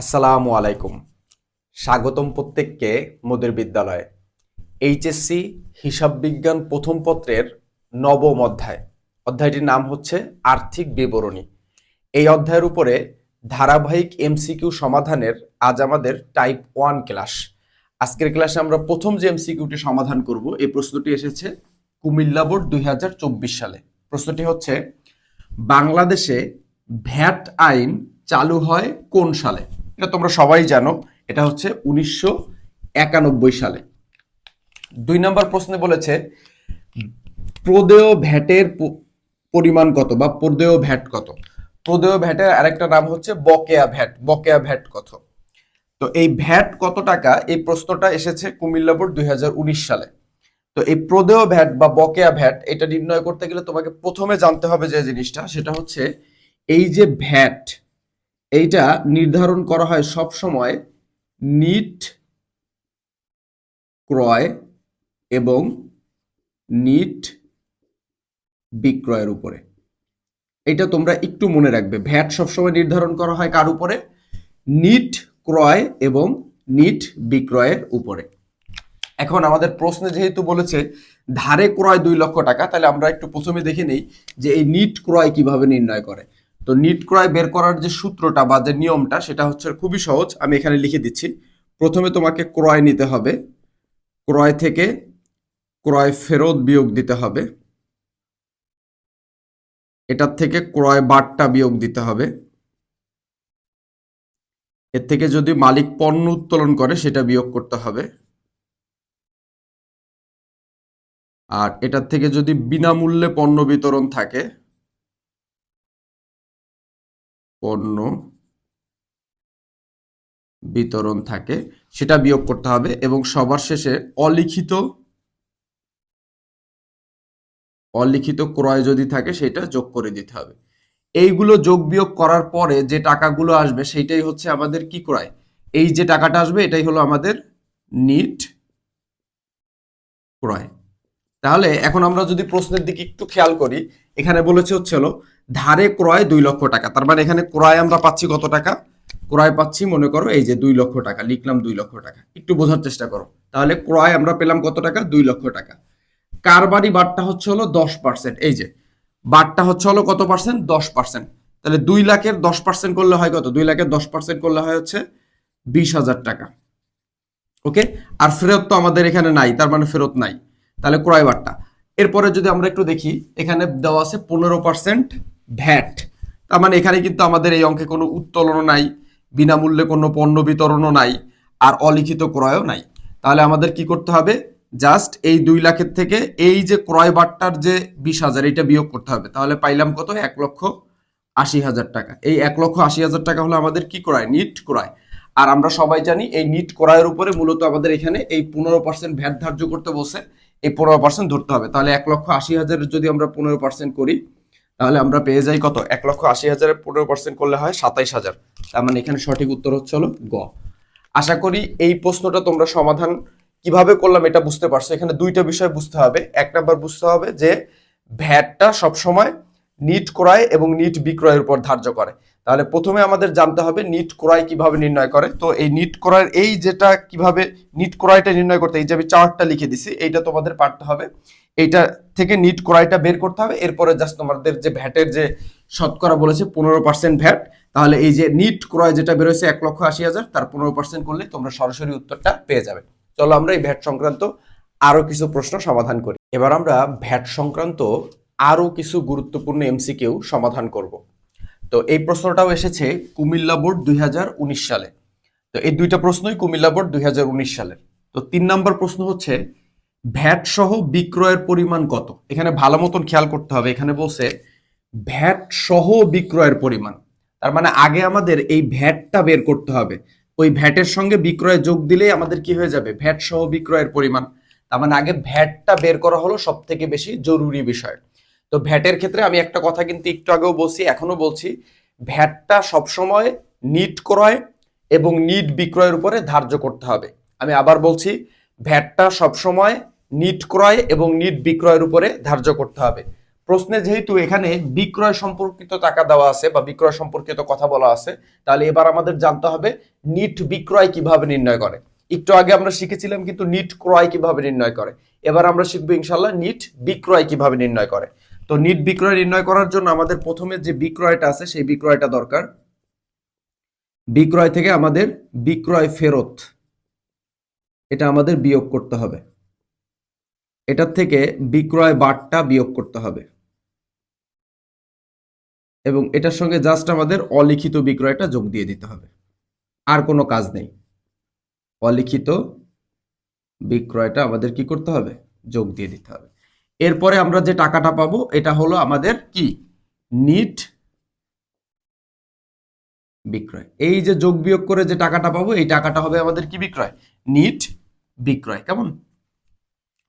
আসসালামু আলাইকুম। স্বাগতম প্রত্যেককে মোদের বিদ্যালয়ে। এইচএসসি হিসাব বিজ্ঞান প্রথম পত্রের নবম অধ্যায়। অধ্যায়টির নাম হচ্ছে আর্থিক বিবরণী। এই অধ্যায়ের উপরে ধারাবাহিক এমসিকিউ সমাধানের আজ আমাদের টাইপ ওয়ান ক্লাস আজকের ক্লাসে আমরা প্রথম যে এমসিকিউটি সমাধান করব, এই প্রশ্নটি এসেছে কুমিল্লা বোর্ড দুই হাজার চব্বিশ সালে। প্রশ্নটি হচ্ছে, বাংলাদেশে ভ্যাট আইন চালু হয় কোন সালে? এটা তোমরা সবাই জানো, এটা হচ্ছে উনিশশো একানব্বই সালে। দুই নম্বর প্রশ্নে বলেছে, প্রদেয় ভ্যাটের পরিমাণ কত বা প্রদেয় ভ্যাট কত? প্রদেয় ভ্যাটের আরেকটা নাম হচ্ছে বকেয়া ভ্যাট বকেয়া ভ্যাট কত? তো এই ভ্যাট কত টাকা? এই প্রশ্নটা এসেছে কুমিল্লা বোর্ড দুই সালে। তো এই প্রদেয় ভ্যাট বা বকেয়া ভ্যাট, এটা নির্ণয় করতে গেলে তোমাকে প্রথমে জানতে হবে যে জিনিসটা, সেটা হচ্ছে এই যে ভ্যাট এইটা নির্ধারণ করা হয় সব সময় নিট, ক্রয় এবং নিট বিক্রয়ের উপরে। এটা তোমরা একটু মনে রাখবে। ভ্যাট সবসময় নির্ধারণ করা হয় কার উপরে? নিট, ক্রয় এবং নিট বিক্রয়ের উপরে। এখন আমাদের প্রশ্নে যেহেতু বলেছে ধারে ক্রয় দুই লক্ষ টাকা, তাহলে আমরা একটু প্রথমে দেখে নেই যে এই নিট, ক্রয় কীভাবে নির্ণয় করে। তো নিট ক্রয় বের করার যে সূত্রটা বা যে নিয়মটা, সেটা হচ্ছে খুবই সহজ। আমি এখানে লিখে দিচ্ছি। প্রথমে তোমাকে ক্রয় নিতে হবে। ক্রয় থেকে ক্রয় ফেরত বিয়োগ দিতে হবে। এটার থেকে ক্রয় বারটা বিয়োগ দিতে হবে। এর থেকে যদি মালিক পণ্য উত্তোলন করে, সেটা বিয়োগ করতে হবে। আর এটার থেকে যদি বিনামূল্যে পণ্য বিতরণ থাকে পণ্য বিতরণ থাকে, সেটা বিয়োগ করতে হবে এবং সবার শেষে অলিখিত অলিখিত ক্রয় যদি থাকে সেটা যোগ করে দিতে হবে। এইগুলো যোগ বিয়োগ করার পরে যে টাকাগুলো আসবে সেইটাই হচ্ছে আমাদের কি ক্রয়? এই যে টাকাটা আসবে এটাই হলো আমাদের নিট ক্রয়। তাহলে এখন আমরা যদি প্রশ্নের দিকে একটু খেয়াল করি, এখানে বলেছে হচ্ছে ধারে ক্রয় দুই লক্ষ টাকা। তার মানে এখানে ক্রয় আমরা পাচ্ছি কত টাকা? ক্রয় পাচ্ছি, মনে করো, এই যে দুই লক্ষ টাকা, লিখলাম দুই লক্ষ টাকা। একটু বোঝার চেষ্টা করো। তাহলে ক্রয় আমরা পেলাম কত টাকা? দুই লক্ষ টাকা। কারবারি বারটা হচ্ছে হলো দশ পার্সেন্ট এই যে, বারটা হচ্ছে হলো কত পার্সেন্ট দশ পার্সেন্ট তাহলে দুই লাখের দশ পার্সেন্ট করলে হয় কত? দুই লাখের দশ পার্সেন্ট করলে হয় হচ্ছে বিশ হাজার টাকা। ওকে? আর ফেরত তো আমাদের এখানে নাই, তার মানে ফেরত নাই। তাহলে ক্রয় বারটা। এরপরে যদি আমরা একটু দেখি, এখানে দেওয়া আছে পনেরো পার্সেন্ট ভ্যাট। তার মানে এখানে কিন্তু আমাদের এই অঙ্কে কোনো উত্তোলনও নাই, বিনামূল্যে কোনো পণ্য বিতরণও নাই, আর অলিখিত ক্রয়ও নাই। তাহলে আমাদের কি করতে হবে? জাস্ট এই দুই লাখের থেকে এই যে ক্রয় বাট্টার যে বিশ হাজার, এটা বিয়োগ করতে হবে। তাহলে পাইলাম কত? এক লক্ষ আশি হাজার টাকা। এই এক লক্ষ আশি হাজার টাকা হলো আমাদের কি ক্রয়? নিট ক্রয়। আর আমরা সবাই জানি এই নিট ক্রয়ের উপরে মূলত আমাদের এখানে এই পনেরো পার্সেন্ট ভ্যাট ধার্য করতে বসে, এই পনেরো পার্সেন্ট ধরতে হবে। তাহলে এক লক্ষ আশি হাজারের যদি আমরা পনেরো পার্সেন্ট করি তাহলে আমরা পেয়ে যাই কত? এক লক্ষ আশি হাজারের পনেরো পার্সেন্ট করলে হয় সাতাইশ হাজার। তার মানে এখানে সঠিক উত্তর হচ্ছে হলো গ। আশা করি এই প্রশ্নটা তোমরা সমাধান কীভাবে করলাম এটা বুঝতে পারছ। এখানে দুইটা বিষয় বুঝতে হবে। এক নাম্বার বুঝতে হবে যে ভ্যাটটা সবসময় নিট ক্রয় এবং নিট বিক্রয়ের উপর ধার্য করে। তাহলে প্রথমে আমাদের জানতে হবে নিট ক্রয় কীভাবে নির্ণয় করে। তো এই নিট ক্রয়ের, এই যেটা কীভাবে নিট ক্রয়টা নির্ণয় করতে এই যে আমি চার্টটা লিখে দিছি, এইটা তোমাদের পারতে হবে। এইটা থেকে নিট ক্রয়টা বের করতে হবে। এরপরে জাস্ট তোমাদের যে ভ্যাটের যে শতকরা বলেছে, পনেরো পার্সেন্ট ভ্যাট। তাহলে এই যে নিট ক্রয় যেটা বেরোয়েছে এক লক্ষ আশি হাজার, তার পনেরো পার্সেন্ট করলে তোমরা সরাসরি উত্তরটা পেয়ে যাবে। চলো আমরা এই ভ্যাট সংক্রান্ত আরও কিছু প্রশ্ন সমাধান করি। এবার আমরা ভ্যাট সংক্রান্ত আরও কিছু গুরুত্বপূর্ণ এমসিকিউ সমাধান করব। তো এই প্রশ্নটাও এসেছে কুমিল্লা বোর্ড দুই হাজার উনিশ সালে। তো এই দুইটা প্রশ্নই কুমিল্লা বোর্ড দুই সালের তো তিন নম্বর প্রশ্ন হচ্ছে, ভ্যাট সহ বিক্রয়ের পরিমাণ কত? এখানে ভালো মতন খেয়াল করতে হবে। এখানে বলছে, ভ্যাট সহ বিক্রয়ের পরিমাণ। তার মানে আগে আমাদের এই ভ্যাটটা বের করতে হবে। ওই ভ্যাটের সঙ্গে বিক্রয় যোগ দিলেই আমাদের কি হয়ে যাবে? ভ্যাট সহ বিক্রয়ের পরিমাণ। তার মানে আগে ভ্যাটটা বের করা হলো সব থেকে বেশি জরুরি বিষয়। তো ভ্যাটের ক্ষেত্রে আমি একটা কথা কিন্তু একটু আগেও বলছি এখনও বলছি, ভ্যাটটা সবসময় নিট ক্রয় এবং নিট বিক্রয়ের উপরে ধার্য করতে হবে। আমি আবার বলছি, ভ্যাটটা সবসময় নিট ক্রয় এবং নিট বিক্রয়ের উপরে ধার্য করতে হবে। প্রশ্নে যেহেতু এখানে বিক্রয় সম্পর্কিত টাকা দেওয়া আছে বা বিক্রয় সম্পর্কিত কথা বলা আছে, তাহলে এবার আমাদের জানতে হবে নিট বিক্রয় কীভাবে নির্ণয় করে। একটু আগে আমরা শিখেছিলাম কিন্তু নিট ক্রয় কীভাবে নির্ণয় করে। এবার আমরা শিখব ইনশাল্লাহ নিট বিক্রয় কীভাবে নির্ণয় করে। তো নিট বিক্রয় নির্ণয় করার জন্য আমাদের প্রথমে যে বিক্রয়টা আছে, সেই বিক্রয়টা দরকার। বিক্রয় থেকে আমাদের বিক্রয় ফেরত, এটা আমাদের বিয়োগ করতে হবে। এটার থেকে বিক্রয় বারটা বিয়োগ করতে হবে। এবং এটার সঙ্গে জাস্ট আমাদের অলিখিত বিক্রয়টা যোগ দিয়ে দিতে হবে। আর কোনো কাজ নেই। অলিখিত বিক্রয়টা আমাদের কি করতে হবে? যোগ দিয়ে দিতে হবে। এরপরে আমরা যে টাকাটা পাবো, এটা হলো আমাদের কি? নিট বিক্রয়। এই যে যোগ বিয়োগ করে যে টাকাটা পাবো, এই টাকাটা হবে আমাদের কি বিক্রয়? নিট বিক্রয়। কেমন?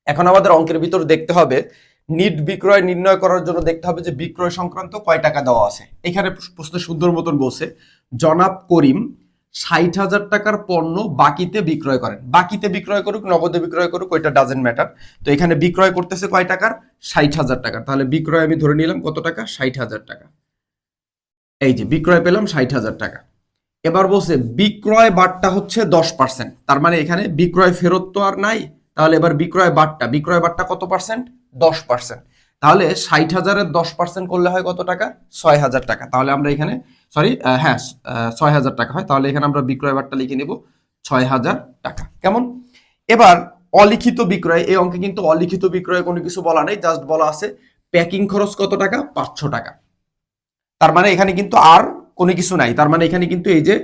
এখন আমাদের অঙ্কের ভিতর দেখতে হবে, নিট বিক্রয় নির্ণয় করার জন্য দেখতে হবে যে বিক্রয় সংক্রান্ত কয় টাকা দেওয়া আছে। এখানে প্রশ্ন সুন্দর মতন বলছে, জনাব করিম ষাট হাজার টাকার পণ্য বাকিতে বিক্রয় করেন। বাকিতে বিক্রয় করুক, নগদে বিক্রয় করুক, ওইটা ডাজেন্ট ম্যাটার তো এখানে বিক্রয় করতেছে কয় টাকার? ষাট হাজার টাকা তাহলে বিক্রয় আমি ধরে নিলাম কত টাকা? ষাট হাজার টাকা। এই যে বিক্রয় পেলাম ষাট হাজার টাকা। এবার বলছে, বিক্রয় বারটা হচ্ছে দশ পার্সেন্ট তার মানে এখানে বিক্রয় ফেরত তো আর নাই। তাহলে এবার বিক্রয় বারটা বিক্রয় বারটা কত পার্সেন্ট দশ পার্সেন্ট তাহলে ষাট হাজারের দশ পার্সেন্ট করলে হয় কত টাকা? ছয় হাজার টাকা। তাহলে আমরা এখানে সরি হ্যাঁ ছয় হাজার টাকা হয়। তাহলে এখানে আমরা বিক্রয় বারটা লিখে নেব ছয় হাজার টাকা। কেমন? এবার অলিখিত বিক্রয়, এই অঙ্কে কিন্তু অলিখিত বিক্রয় কোনো কিছু বলা নেই, জাস্ট বলা আছে প্যাকিং খরচ কত টাকা? পাঁচশো টাকা। তার মানে এখানে কিন্তু আর কোনো কিছু নাই। তার মানে এখানে কিন্তু এই যে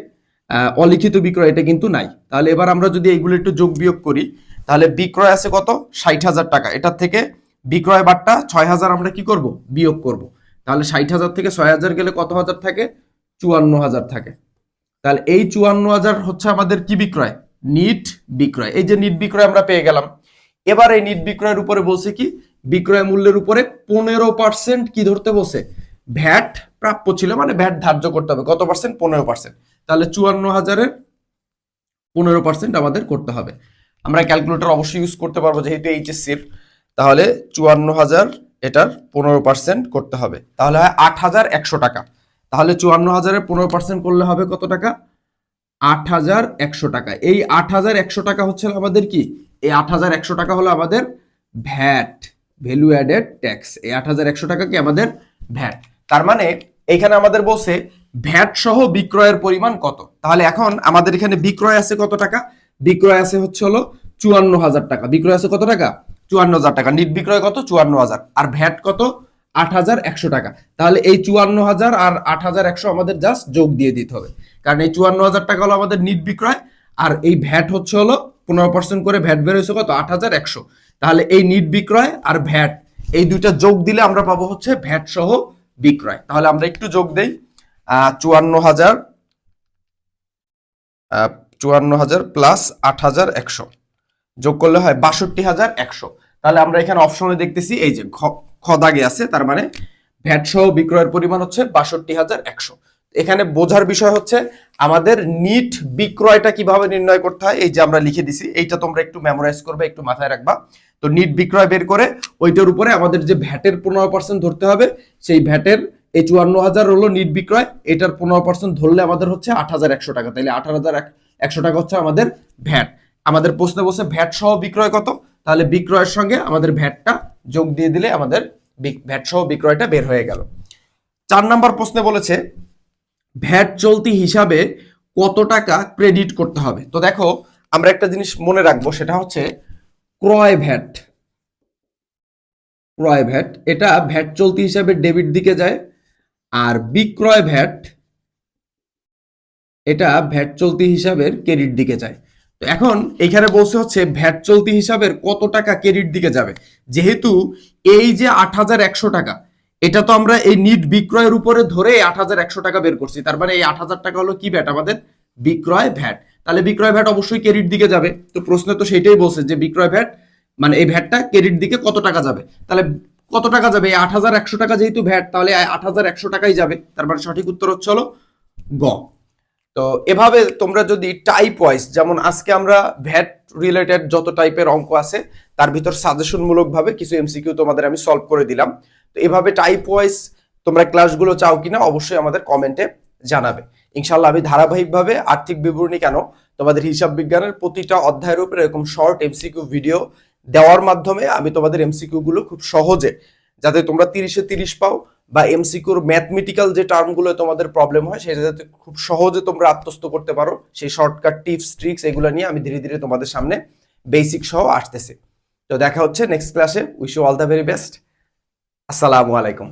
অলিখিত বিক্রয়, এটা কিন্তু নাই। তাহলে এবার আমরা যদি এইগুলো একটু যোগ বিয়োগ করি, তাহলে বিক্রয় আছে কত? ষাট হাজার টাকা। এটার থেকে বিক্রয় বারটা ছয় হাজার আমরা কি করব? বিয়োগ করব। তাহলে ষাট হাজার থেকে ছয় হাজার গেলে কত হাজার থাকে? চুয়ান্ন হাজার থাকে। তাহলে এই চুয়ান্ন হাজার হচ্ছে আমাদের কি বিক্রয়? নিট বিক্রয়। এই যে নিট বিক্রয় আমরা পেয়ে গেলাম। এবার এই নিট বিক্রয়ের উপরে বলছে কি? বিক্রয় মূল্যের উপরে পনেরো পার্সেন্ট কি ধরতে বসে ভ্যাট প্রাপ্য ছিল মানে ভ্যাট ধার্য করতে হবে। কত পার্সেন্ট? পনেরো পার্সেন্ট। তাহলে চুয়ান্ন হাজারের পনেরো পার্সেন্ট আমাদের করতে হবে। আমরা ক্যালকুলেটর অবশ্যই ইউজ করতে পারব, যেহেতু এইচএসসির। তাহলে চুয়ান্ন হাজার এটার পনেরো পার্সেন্ট করতে হবে। তাহলে হয় আট হাজার একশো টাকা। তাহলে চুয়ান্ন হাজারের পনেরো পার্সেন্ট করলে হবে কত টাকা? আট হাজার একশো টাকা। এই আট হাজার একশো টাকা হচ্ছে আমাদের কি? এই আট হাজার একশো টাকা হলো আমাদের ভ্যাট ভ্যালু অ্যাডেড ট্যাক্স এই আট হাজার একশো টাকা কি আমাদের ভ্যাট? তার মানে এখানে আমাদের বলছে ভ্যাট সহ বিক্রয়ের পরিমাণ কত? তাহলে এখন আমাদের এখানে বিক্রয় আছে কত টাকা? বিক্রয় আছে হচ্ছে হলো চুয়ান্ন হাজার টাকা। বিক্রয় আছে কত টাকা? চুয়ান্ন হাজার টাকা। নিট বিক্রয় কত? চুয়ান্ন হাজার। আর ভ্যাট কত? আট হাজার একশো টাকা। তাহলে এই চুয়ান্ন হাজার আর আট হাজার একশো আমাদের জাস্ট যোগ দিয়ে দিতে হবে। কারণ এই চুয়ান্ন হাজার টাকা হলো আমাদের নিট বিক্রয়, আর এই ভ্যাট হচ্ছে হলো পনেরো পার্সেন্ট করে ভ্যাট বের হয়েছে কত? আট হাজার একশো। তাহলে এই নিট বিক্রয় আর ভ্যাট, এই দুইটা যোগ দিলে আমরা পাবো হচ্ছে ভ্যাট সহ বিক্রয়। তাহলে আমরা একটু যোগ দেই। চুয়ান্ন হাজার চুয়ান্ন হাজার প্লাস আট হাজার একশো। যোগ করলে হয় বাষট্টি হাজার একশো। তাহলে আমরা এখানে অপশনে দেখতেছি, এই যে খ- দাগে আছে, তার মানে ভ্যাট সহ বিক্রয়ের পরিমাণ হচ্ছে বাষট্টি হাজার একশো। এখানে বোঝার বিষয় হচ্ছে, আমাদের নিট বিক্রয়টা কীভাবে নির্ণয় করতে হয়, এই যে আমরা লিখে দিছি, এইটা তোমরা একটু মেমোরাইজ করবে, একটু মাথায় রাখবা। তো নিট বিক্রয় বের করে, ওইটার উপরে আমাদের যে ভ্যাটের পনেরো পার্সেন্ট ধরতে হবে, সেই ভ্যাটের এই চুয়ান্ন হাজার হলো নিট বিক্রয়, এটার পনেরো পার্সেন্ট ধরলে আমাদের হচ্ছে আট হাজার একশো টাকা। তাহলে আট হাজার একশো টাকা হচ্ছে আমাদের ভ্যাট। আমাদের প্রশ্নে বসে ভ্যাট সহ বিক্রয় কত? তাহলে বিক্রয়ের সঙ্গে আমাদের ভ্যাটটা যোগ দিয়ে দিলে আমাদের ভ্যাট সহ বিক্রয়টা বের হয়ে গেল। চার নাম্বার প্রশ্নে বলেছে, ভ্যাট চলতি হিসাবে কত টাকা ক্রেডিট করতে হবে? তো দেখো, আমরা একটা জিনিস মনে রাখব, সেটা হচ্ছে ক্রয় ভ্যাট। ক্রয় ভ্যাট, এটা ভ্যাট চলতি হিসাবে ডেবিট দিকে যায়, আর বিক্রয় ভ্যাট, এটা ভ্যাট চলতি হিসাবের ক্রেডিট দিকে যায়। তো এখন এখানে বলছে হচ্ছে ভ্যাট চলতি হিসাবের কত টাকা ক্রেডিট দিকে যাবে? যেহেতু এই যে আট হাজার একশো টাকা, এটা তো আমরা এই নিট বিক্রয়ের উপরে ধরে আট হাজার একশো টাকা বের করছি। তার মানে এই আট হাজার টাকা হলো কি ভ্যাট আমাদের? বিক্রয় ভ্যাট। তাহলে বিক্রয় ভ্যাট অবশ্যই ক্রেডিট দিকে যাবে। তো প্রশ্নে তো সেটাই বলছে যে বিক্রয় ভ্যাট মানে এই ভ্যাটটা ক্রেডিট দিকে কত টাকা যাবে? তাহলে কত টাকা যাবে? এই আট হাজার একশো টাকা যেহেতু ভ্যাট, তাহলে আট হাজার একশো টাকাই যাবে। তার মানে সঠিক উত্তর হচ্ছে হলো গ। তো এভাবে তোমরা যদি টাইপ ওয়াইজ যেমন আজকে আমরা ভ্যাট রিলেটেড যত টাইপের অঙ্ক আছে, তার ভিতর সাজেশনমূলক ভাবে কিছু এমসিকিউ তোমাদের আমি সলভ করে দিলাম। তো এভাবে টাইপ ওয়াইজ তোমরা ক্লাসগুলো চাও কিনা, অবশ্যই আমাদের কমেন্টে জানাবে। ইনশাল্লাহ আমি ধারাবাহিকভাবে আর্থিক বিবরণী কেন, তোমাদের হিসাব বিজ্ঞানের প্রতিটা অধ্যায়ের উপরে এরকম শর্ট এমসিকিউ ভিডিও দেওয়ার মাধ্যমে আমি তোমাদের এমসিকিউ গুলো খুব সহজে যাতে তোমরা তিরিশে তিরিশ পাও বা এমসিকিউর ম্যাথমেটিক্যাল যে টার্মগুলো তোমাদের প্রবলেম হয়, সেটা যাতে খুব সহজে তোমরা আত্মস্থ করতে পারো। সেই শর্টকাট টিপস, ট্রিক্স, এগুলো নিয়ে আমি ধীরে ধীরে তোমাদের সামনে বেসিক সহ আসতেছে। তো দেখা হচ্ছে নেক্সট ক্লাসে wish you all the very best আসসালামু আলাইকুম।